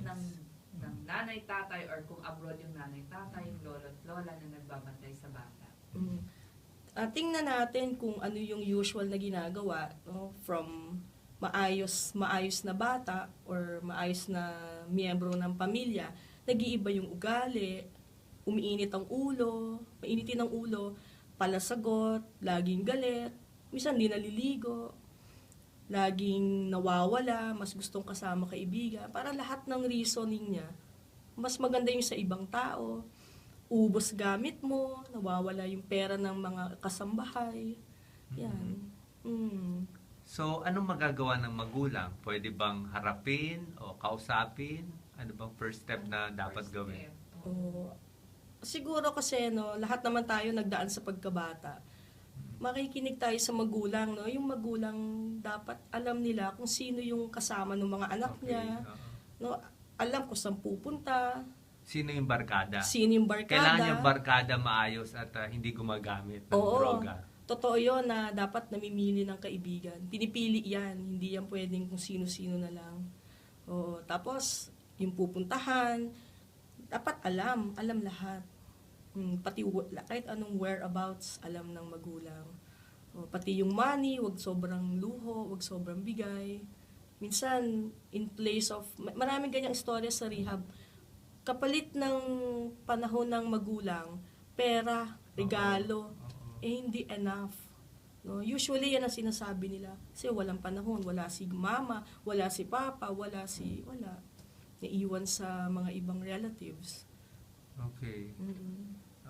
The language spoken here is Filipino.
lines. ng, ng nanay, tatay, or kung abroad yung nanay, tatay, yung lolo lola na nagbabantay sa bata. Mm. Ah, tingnan natin kung ano yung usual na ginagawa no, from maayos maayos na bata or maayos na miyembro ng pamilya nag-iiba yung ugali umiinit ang ulo mainitin ang ulo palasagot laging galit minsan di naliligo laging nawawala mas gustong kasama kaibigan para lahat ng reasoning niya mas maganda yung sa ibang tao ubos gamit mo, nawawala yung pera ng mga kasambahay. Yan. Mm. So, anong magagawa ng magulang? Pwede bang harapin o kausapin? Ano bang first step na dapat First gawin? step. Oo. siguro kasi no, lahat naman tayo nagdaan sa pagkabata. Makikinig tayo sa magulang, no? Yung magulang dapat alam nila kung sino yung kasama ng mga anak Okay, niya, oo. no? Alam kung saan pupunta, Sino yung barkada? sino yung barkada. Kailangan yung barkada maayos at ah, hindi gumagamit ng Oo. droga. Totoo yun na dapat namimili ng kaibigan. Pinipili yan. Hindi yan pwedeng kung sino-sino na lang. Oo. Tapos, yung pupuntahan, dapat alam. Alam lahat. Pati kahit anong whereabouts, alam ng magulang. O, pati yung money, wag sobrang luho, wag sobrang bigay. Minsan, in place of, ma- maraming ganyang istorya sa rehab. Kapalit ng panahon ng magulang, pera, regalo, eh hindi enough. No? Usually yan ang sinasabi nila. Kasi walang panahon, wala si mama, wala si papa, wala si, wala. Naiwan sa mga ibang relatives. Okay. Mm-mm.